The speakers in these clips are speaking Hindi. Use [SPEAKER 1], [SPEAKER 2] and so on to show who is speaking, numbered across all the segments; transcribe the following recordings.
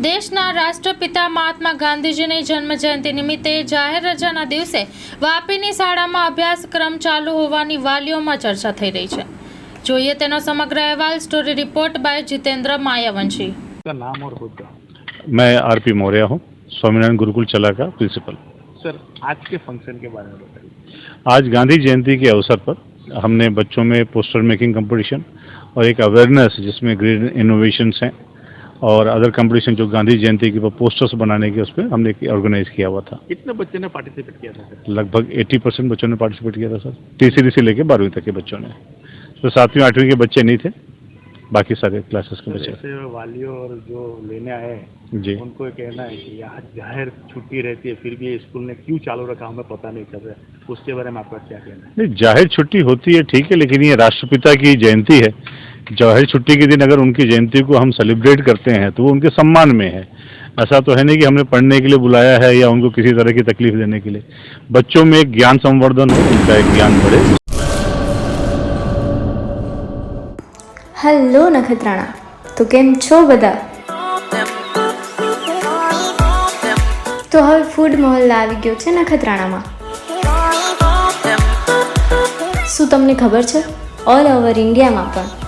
[SPEAKER 1] દેશના રાષ્ટ્રપિતા મહાત્મા ગાંધીજીની જન્મ જયંતિ નિમિત્તે જાહેર રજાના દિવસે વાપીની શાળામાં અભ્યાસક્રમ ચાલુ હોવાની વાલીઓમાં ચર્ચા થઈ રહી છે જોઈએ તેનો સમગ્ર અહેવાલ story report by Jitendra Mayavanshi
[SPEAKER 2] का नाम और होगा
[SPEAKER 3] मैं आर पी मौर्य हूँ स्वामीनारायण गुरुकुल चला का प्रिंसिपल
[SPEAKER 2] सर आज के फंक्शन के बारे में बताइए
[SPEAKER 3] आज गांधी जयंती के अवसर पर हमने बच्चों में पोस्टर मेकिंग कंपटीशन और एक अवेयरनेस जिसमें ग्रीन इनोवेशंस हैं और अदर कंपटीशन जो गांधी जयंती के पोस्टर्स बनाने के उस पर हमने ऑर्गेनाइज किया हुआ था।
[SPEAKER 2] कितने बच्चे ने पार्टिसिपेट किया था सर
[SPEAKER 3] लगभग 80 परसेंट बच्चों ने पार्टिसिपेट किया था सर तीसरी से लेकर बारहवीं तक के बच्चों ने। तो सातवीं आठवीं के बच्चे नहीं थे बाकी सारे क्लासेस के बच्चे।
[SPEAKER 2] वालियों और जो लेने आए
[SPEAKER 3] जी।
[SPEAKER 2] उनको कहना है कि आज ज़ाहिर छुट्टी रहती है फिर भी स्कूल ने क्यों चालू रखा हमें पता नहीं चल रहा उसके बारे में आपका क्या कहना है?
[SPEAKER 3] नहीं ज़ाहिर छुट्टी होती है ठीक है लेकिन ये राष्ट्रपिता की जयंती है। जाहिर छुट्टी के दिन अगर उनकी जयंती को हम सेलिब्रेट करते हैं तो वो उनके सम्मान में है ऐसा तो है नहीं कि हमने पढ़ने के लिए बुलाया है या उनको किसी तरह की तकलीफ देने के लिए बच्चों में एक ज्ञान संवर्धन हो उनका एक ज्ञान बढ़े
[SPEAKER 4] હલો નખત્રાણા તો કેમ છો બધા તો હવે ફૂડ મહોલ્લા આવી ગયો છે નખત્રાણામાં શું તમને ખબર છે ઓલ ઓવર ઇન્ડિયામાં પણ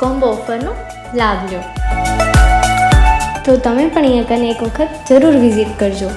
[SPEAKER 4] કોમ્બો ઓફરનો લાભ લો. તો તમે પણ અહીંયા કને એક વખત જરૂર વિઝિટ કરજો.